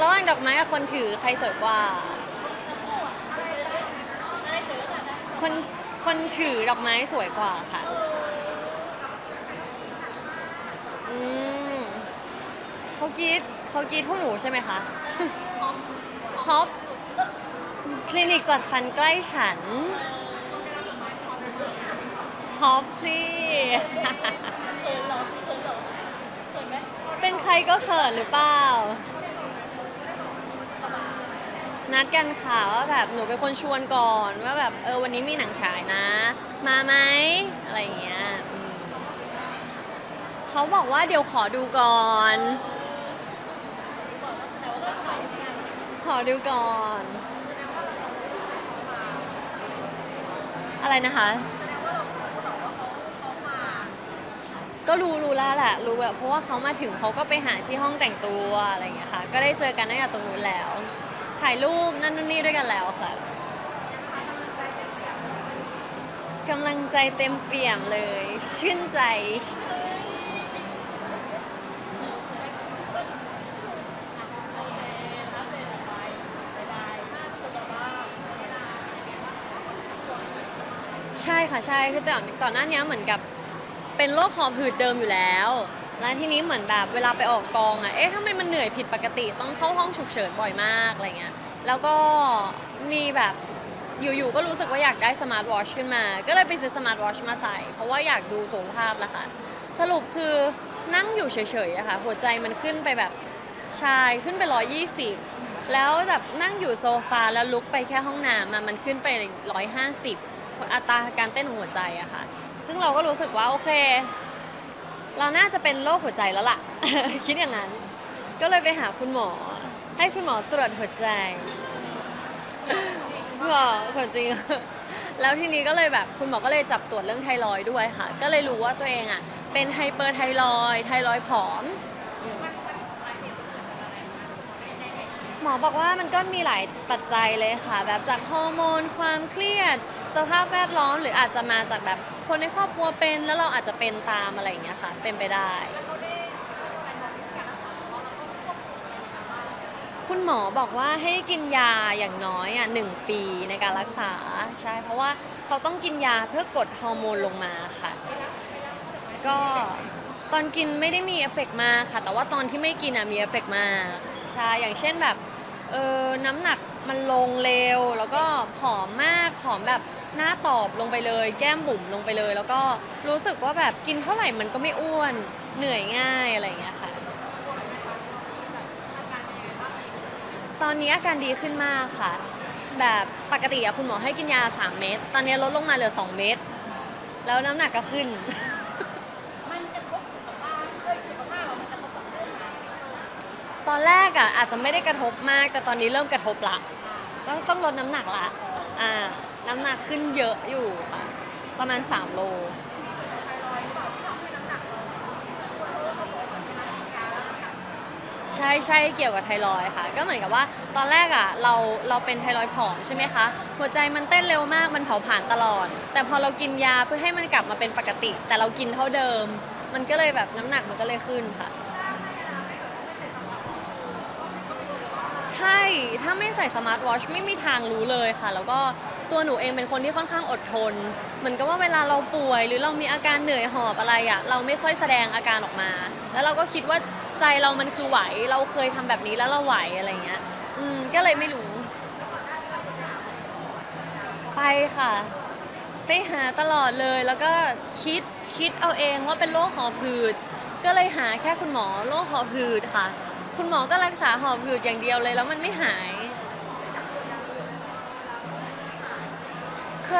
ระหว่างดอกไม้กับคนถือใครสวยกว่า คนคนถือดอกไม้สวยกว่าค่ะ อืมเขากรีดเขากรีดพวกหนูใช่ไหมคะฮอปคลินิกจัดฟันใกล้ฉันฮอปสิเป็นใครก็เขินหรือเปล่า นัดกันค่ะว่าแบบหนูเป็นคนชวนก่อนว่าแบบเออวันนี้มีหนังฉายนะ มาไหมอะไรอย่างเงี้ยอืมเขาบอกว่าเดี๋ยวขอดูก่อน ขอดูก่อน อะไรนะคะ ก็รู้รู้แล้วแหละรู้แบบเพราะว่าเขามาถึงเขาก็ไปหาที่ห้องแต่งตัวอะไรอย่างเงี้ยค่ะ ก็ได้เจอกันตั้งแต่ตรงนู้นแล้ว ถ่ายรูปนั่นนู่นนี่ด้วยกันแล้วค่ะกำลังใจเต็มเปี่ยมเลย ชื่นใจ ใช่ค่ะใช่คือก่ก่อนหน้านี้เหมือนกับเป็นโรคหอบหืดเดิมอยู่แล้ว แล้วทีนี้เหมือนแบบเวลาไปออกกองอะเอ๊ะทำไมมันเหนื่อยผิดปกติต้องเข้าห้องฉุกเฉินบ่อยมากอะไรเงี้ย แล้วก็มีแบบอยู่ๆ ก็รู้สึกว่าอยากได้สมาร์ทวอชขึ้นมา ก็เลยไปซื้อสมาร์ทวอชมาใส่ เพราะว่าอยากดูสุขภาพละค่ะ สรุปคือนั่งอยู่เฉยๆอะค่ะหัวใจมันขึ้นไปแบบชายขึ้นไป 120 แล้วแบบนั่งอยู่โซฟาแล้วลุกไปแค่ห้องน้ำอะมันขึ้นไป 150 อัตราการเต้นของหัวใจอะค่ะ ซึ่งเราก็รู้สึกว่าโอเค เราน่าจะเป็นโรคหัวใจแล้วล่ะ คิดอย่างนั้น ก็เลยไปหาคุณหมอ ให้คุณหมอตรวจหัวใจบอกหัวจริง แล้วทีนี้ก็เลยแบบคุณหมอก็เลยจับตรวจเรื่องไทรอยด์ด้วยค่ะ ก็เลยรู้ว่าตัวเองอะ เป็นไฮเปอร์ไทรอยด์ไทรอยด์ผอมอืม หมอบอกว่ามันก็มีหลายปัจจัยเลยค่ะ แบบจากฮอร์โมน ความเครียด สภาพแวดล้อม หรืออาจจะมาจากแบบ คนในครอบครัวเป็นแล้วเราอาจจะเป็นตามอะไรอย่างเงี้ยค่ะ เป็นไปได้ คุณหมอบอกว่าให้กินยาอย่างน้อยอะหนึ่งปีในการรักษาใช่ เพราะว่าเขาต้องกินยาเพื่อกดฮอร์โมนลงมาค่ะ ก็ตอนกินไม่ได้มีเอฟเฟกต์มากค่ะ แต่ว่าตอนที่ไม่กินอะมีเอฟเฟกต์มากใช่อย่างเช่นแบบเออน้ำหนักมันลงเร็ว แล้วก็ผอมมากผอมแบบ หน้าตอบลงไปเลย แก้มบุ๋มลงไปเลย แล้วก็รู้สึกว่าแบบกินเท่าไหร่มันก็ไม่อ้วนเหนื่อยง่ายอะไรอย่างเงี้ยค่ะ ตอนนี้อาการดีขึ้นมากค่ะ แบบปกติอะคุณหมอให้กินยา 3 เม็ดตอนนี้ลดลงมาเหลือ 2 เม็ดแล้วน้ำหนักก็ขึ้น มันกระทบสุขภาพเอ้ยสุขภาพเรามันกระทบกับเรื่องอะไรเออตอนแรกอะอาจจะไม่ได้กระทบมาก แต่ตอนนี้เริ่มกระทบละ ต้องต้องลดน้ำหนักละอ่า น้ำหนักขึ้นเยอะอยู่ค่ะ ประมาณ 3 โล ใช่ใช่เกี่ยวกับไทรอยด์ค่ะ ก็เหมือนกับว่าตอนแรกอะเราเราเป็นไทรอยด์ผอมใช่ไหมคะ หัวใจมันเต้นเร็วมากมันเผาผลาญตลอด แต่พอเรากินยาเพื่อให้มันกลับมาเป็นปกติ แต่เรากินเท่าเดิม มันก็เลยแบบน้ำหนักมันก็เลยขึ้นค่ะ ใช่ถ้าไม่ใส่สมาร์ทวอชไม่มีทางรู้เลยค่ะ แล้วก็ ตัวหนูเองเป็นคนที่ค่อนข้างอดทน เหมือนกับว่าเวลาเราป่วย หรือเรามีอาการเหนื่อยหอบอะไรอะ่ะเราไม่ค่อยแสดงอาการออกมา แล้วเราก็คิดว่าใจเรามันคือไหว เราเคยทำแบบนี้แล้วเราไหวอะไรเงี้ย อืมก็เลยไม่รู้ ไปค่ะ ไปหาตลอดเลยแล้วก็คิดคิดเอาเองว่าเป็นโรคหอบหืด ก็เลยหาแค่คุณหมอโรคหอบหืดค่ะ คุณหมอก็รักษาหอบหืดอย่างเดียวเลยแล้วมันไม่หาย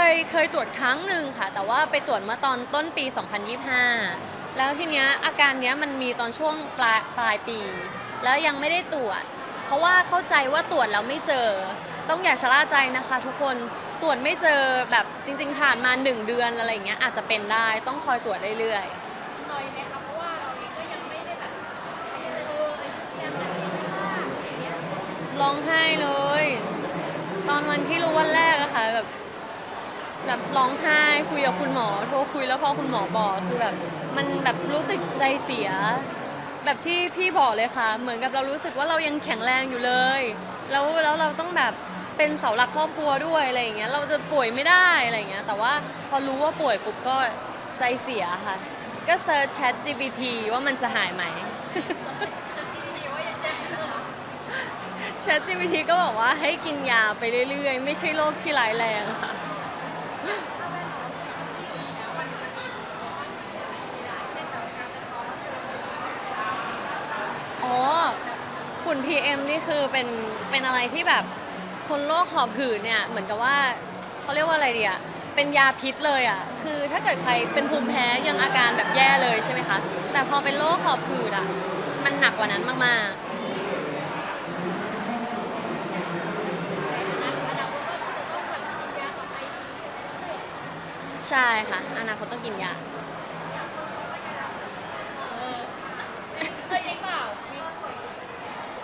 ยเคยตรวจครั้งหนึ่งค่ะ แต่ว่าไปตรวจเมื่อตอนต้นปี 2025 แล้วทีเนี้ยอาการเนี้ยมันมีตอนช่วงปลายปลายปี แล้วยังไม่ได้ตรวจ เพราะว่าเข้าใจว่าตรวจแล้วไม่เจอ ต้องอย่าชะล่าใจนะคะ ทุกคนตรวจไม่เจอแบบจริง ๆ ผ่านมา 1 เดือนอะไรอย่างเงี้ยอาจจะเป็นได้ต้องคอยตรวจเรื่อยๆหน่อยไหมคะเพราะว่าเราเองก็ยังไม่ได้แบบอายุเอออายุยังแบบนี้ไม่มากอะไรเงี้ยร้องไห้เลย ตอนวันที่รู้วันแรกอะค่ะแบบ แบบร้องไห้คุยกับคุณหมอ โทรคุยแล้วพอคุณหมอบอกคือแบบมันแบบรู้สึกใจเสีย แบบที่พี่บอกเลยค่ะ เหมือนกับเรารู้สึกว่าเรายังแข็งแรงอยู่เลย แล้วแล้วเราต้องแบบเป็นเสาหลักครอบครัวด้วยอะไรอย่างเงี้ยเราจะป่วยไม่ได้อะไรอย่างเงี้ยแต่ว่าพอรู้ว่าป่วยปุ๊บก็ใจเสียค่ะ ก็เซิร์ช Chat GPT ว่ามันจะหายไหม Chat GPT ก็บอกว่าให้กินยาไปเรื่อยๆ ไม่ใช่โรคที่ร้ายแรงค่ะ ฝุ่น PM นี่คือเป็นเป็นอะไรที่แบบคนโรคหอบหืดเนี่ยเหมือนกับว่าเขาเรียกว่าอะไรดีอะเป็นยาพิษเลยอะคือถ้าเกิดใครเป็นภูมิแพ้ยังอาการแบบแย่เลยใช่ไหมคะ แต่พอเป็นโรคหอบหืดอะมันหนักกว่านั้นมากๆ ใช่ค่ะ อนาคตต้องกินยา เคยยังเปล่า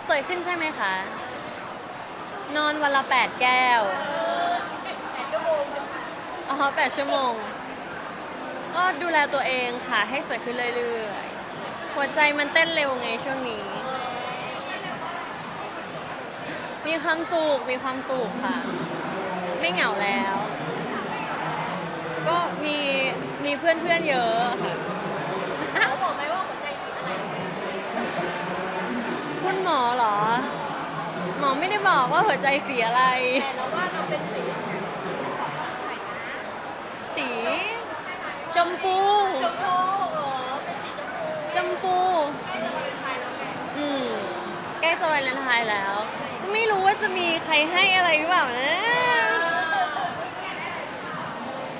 ส วยขึ้นใช่ไหมคะ นอนวันละแปดแก้วแปดชั่วโมงอ๋อแปดชั่วโมง ก็ดูแลตัวเองค่ะ ให้สวยขึ้นเรื่อยๆ หัวใจมันเต้นเร็วไงช่วงนี้ มีความสุข มีความสุขค่ะ ไม่เหงาแล้ว ก็มีมีเพื่อนๆเยอะค่ะ เขาบอกไหมว่าหัวใจสีอะไร คุณหมอเหรอ หมอ ไม่ได้บอกว่าหัวใจสีอะไร แต่เราว่าเราเป็นสีสีชมพูชมพูเหรอเป็นสีชมพูจมพูอืมใกล้จะวันเลนไทน์แล้วก็ไม่รู้ว่าจะมีใครให้อะไรหรือเปล่านะ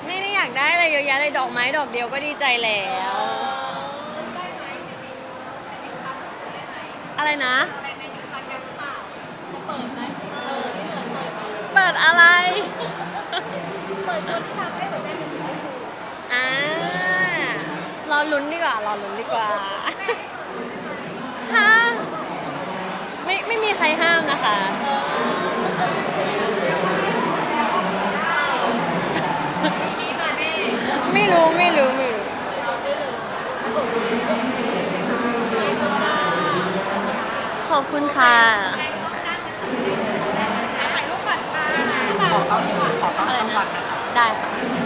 ไม่ได้อยากได้อะไรเยอะแยะเลยดอกไม้ดอกเดียวก็ดีใจแล้วอะไรนะดไหมเออที่เหลือเปิดไหม เปิ ดอะไรเปิดตัวที่ทำให้หัวใจเป็นสีชมพูอ่ารอลุ้นดีกว่ารอลุ้นดีกว่าฮะไม่ไม่มีใครห้ามนะคะไม่รู้ไม่รู้ไม่รู้ขอบคุณค่ะ ขอต้องขอต้องช่องวันนะคะ ได้ค่ะ